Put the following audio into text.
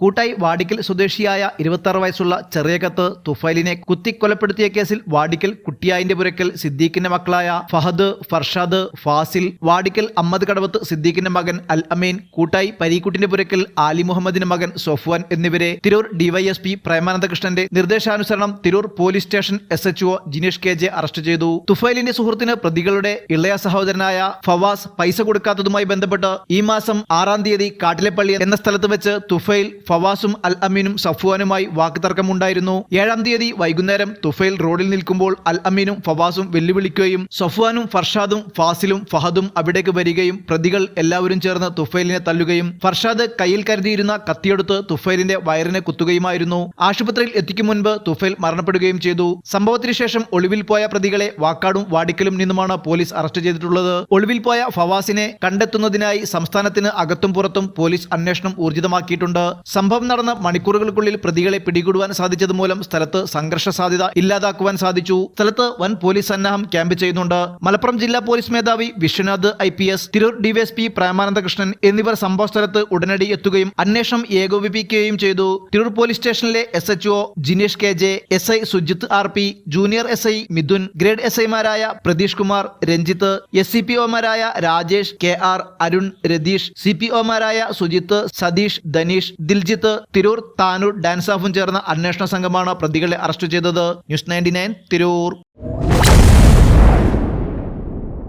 കൂട്ടായി വാടിക്കൽ സ്വദേശിയായ ഇരുപത്തി വയസ്സുള്ള ചെറിയകത്ത് തുഫൈലിനെ കുത്തിക്കൊലപ്പെടുത്തിയ കേസിൽ വാടിക്കൽ കുട്ടിയായിന്റെ പുരക്കൽ സിദ്ദീഖിന്റെ മക്കളായ ഫഹദ് ഫർഷാദ് ഫാസിൽ വാടിക്കൽ അമ്മദ് കടവത്ത് സിദ്ദീഖിന്റെ മകൻ അൽ അമീൻ കൂട്ടായി പരീക്കുട്ടിന്റെ പുരക്കൽ ആലി മുഹമ്മദിന്റെ മകൻ സൊഫ്വാൻ എന്നിവരെ തിരൂർ ഡിവൈഎസ്പി പ്രേമാനന്ദകൃഷ്ണന്റെ നിർദ്ദേശാനുസരണം Tirur police station S H Jinesh K J arrest ചെയ്തു. തുഫൈലിന്റെ സുഹൃത്തിന് പ്രതികളുടെ ഇളയ സഹോദരനായ ഫവാസ് പൈസ കൊടുക്കാത്തതുമായി ബന്ധപ്പെട്ട് ഈ മാസം ആറാം തീയതി കാട്ടിലെപ്പള്ളി എന്ന സ്ഥലത്ത് വെച്ച് തുഫൈൽ ഫവാസും അൽ അമീനും സഫ്വാനുമായി വാക്കുതർക്കമുണ്ടായിരുന്നു ഏഴാം തീയതി വൈകുന്നേരം തുഫേൽ റോഡിൽ നിൽക്കുമ്പോൾ അൽ അമീനും ഫവാസും വെല്ലുവിളിക്കുകയും സഫ്വാനും ഫർഷാദും ഫാസിലും ഫഹദും അവിടേക്ക് വരികയും പ്രതികൾ എല്ലാവരും ചേർന്ന് തുഫേലിനെ തല്ലുകയും ഫർഷാദ് കയ്യിൽ കരുതിയിരുന്ന കത്തിയെടുത്ത് തുഫേലിന്റെ വയറിനെ കുത്തുകയുമായിരുന്നു. ആശുപത്രിയിൽ എത്തിക്കും മുൻപ് തുഫേൽ മരണപ്പെടുകയും ചെയ്തു. സംഭവത്തിന് ശേഷം ഒളിവിൽ പോയ പ്രതികളെ വാക്കാടും വാടിക്കലും നിന്നുമാണ് പോലീസ് അറസ്റ്റ് ചെയ്തിട്ടുള്ളത്. ഒളിവിൽ പോയ ഫവാസിനെ കണ്ടെത്തുന്നതിനായി സംസ്ഥാനത്തിന് അകത്തും പുറത്തും പോലീസ് അന്വേഷണം ഊർജിതമാക്കിയിട്ടുണ്ട്. സംഭവം നടന്ന മണിക്കൂറുകൾക്കുള്ളിൽ പ്രതികളെ പിടികൂടുവാൻ സാധിച്ചത് മൂലം സ്ഥലത്ത് സംഘർഷ സാധ്യത ഇല്ലാതാക്കുവാൻ സാധിച്ചു. സ്ഥലത്ത് വൻ പോലീസ് സന്നാഹം ക്യാമ്പ് ചെയ്യുന്നുണ്ട്. മലപ്പുറം ജില്ലാ പോലീസ് മേധാവി Vishwanath I P S Tirur DYSP Premanandakrishnan എന്നിവർ സംഭവ സ്ഥലത്ത് ഉടനടി എത്തുകയും അന്വേഷണം ഏകോപിപ്പിക്കുകയും ചെയ്തു. തിരൂർ പോലീസ് സ്റ്റേഷനിലെ S H O Jinesh K J S I Sujith R P junior S I Midhun grade S ഐമാരായ Pratheesh Kumar Ranjith S C P ഒമാരായ Rajesh K R Arun Ratheesh C P ഒമാരായ Sujith Satheesh Dhaneesh Diljith Tirur Tanur dance ഓഫും ചേർന്ന അന്വേഷണ സംഘമാണ് പ്രതികളെ arrest ചെയ്തത്. News ninety Tirur.